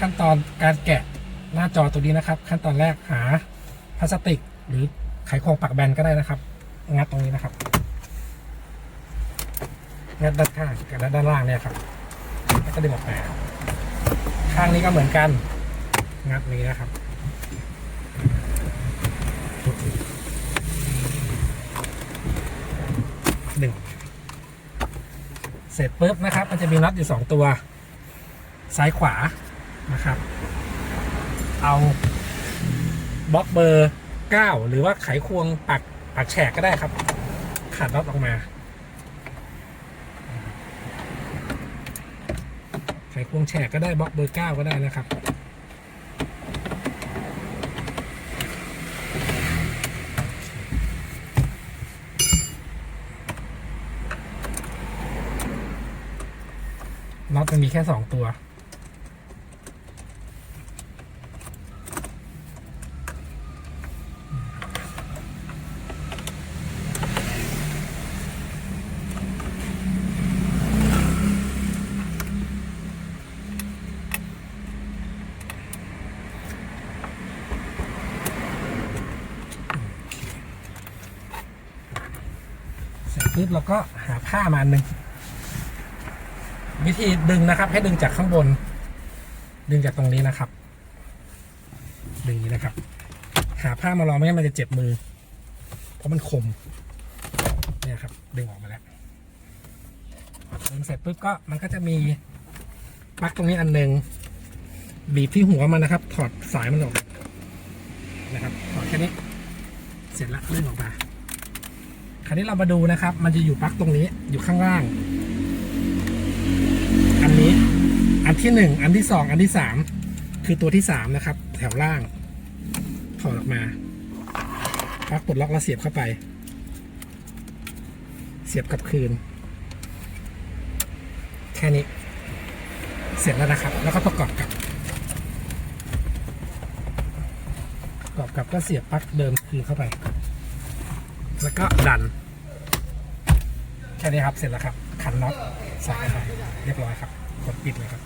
ขั้นตอนการแกะหน้าจอตัวนี้นะครับ ขั้นตอนแรกหาพลาสติก หรือไขควงปักแบนก็ได้นะครับงัดตรงนี้นะครับงัดด้านข้างกับด้านล่างเนี่ยครับแล้วก็ดึงออกมาข้างนี้ก็เหมือนกันงัดนี้นะครับหนึ่งเสร็จปุ๊บนะครับ มันจะมีน็อตอยู่สองตัว ซ้ายขวา นะครับ เอาบล็อกเบอร์เก้าหรือว่าไขควงปักปักแฉกก็ได้ครับ ขัดน็อตออกมา ไขควงแฉกก็ได้บล็อกเบอร์เก้าก็ได้นะครับน็อตมันมีแค่สองตัว ปุ๊บเราก็หาผ้ามาหนึ่งวิธีดึงนะครับ ให้ดึงจากข้างบน ดึงจากตรงนี้นะครับ ดึงนี้นะครับ หาผ้ามารองไม่งั้นมันจะเจ็บมือ เพราะมันคมเนี่ยครับ ดึงออกมาแล้วดึงเสร็จปุ๊บก็มันก็จะมีปลั๊กตรงนี้อันหนึ่งบีบที่หัวมันนะครับ ถอดสายมันออกนะครับถอดแค่นี้ เสร็จแล้วดึงออกมา คราวนี้เรามาดูนะครับ มันจะอยู่ปลั๊กตรงนี้อยู่ข้างล่าง อันนี้ อันที่หนึ่งอันที่สองอันที่สามคือตัวที่สามนะครับ แถวล่างถอดออกมาปลั๊กปลดล็อกแล้วเสียบเข้าไป เสียบกับคืน แค่นี้ เสร็จแล้วนะครับ แล้วก็ประกอบกับประกอบกับก็เสียบปลั๊กเดิมคืนเข้าไป แล้วก็ดัน แค่นี้ครับเสร็จแล้วครับ ขันน็อตใส่เข้าไปเรียบร้อยครับ กดปิดเลยครับ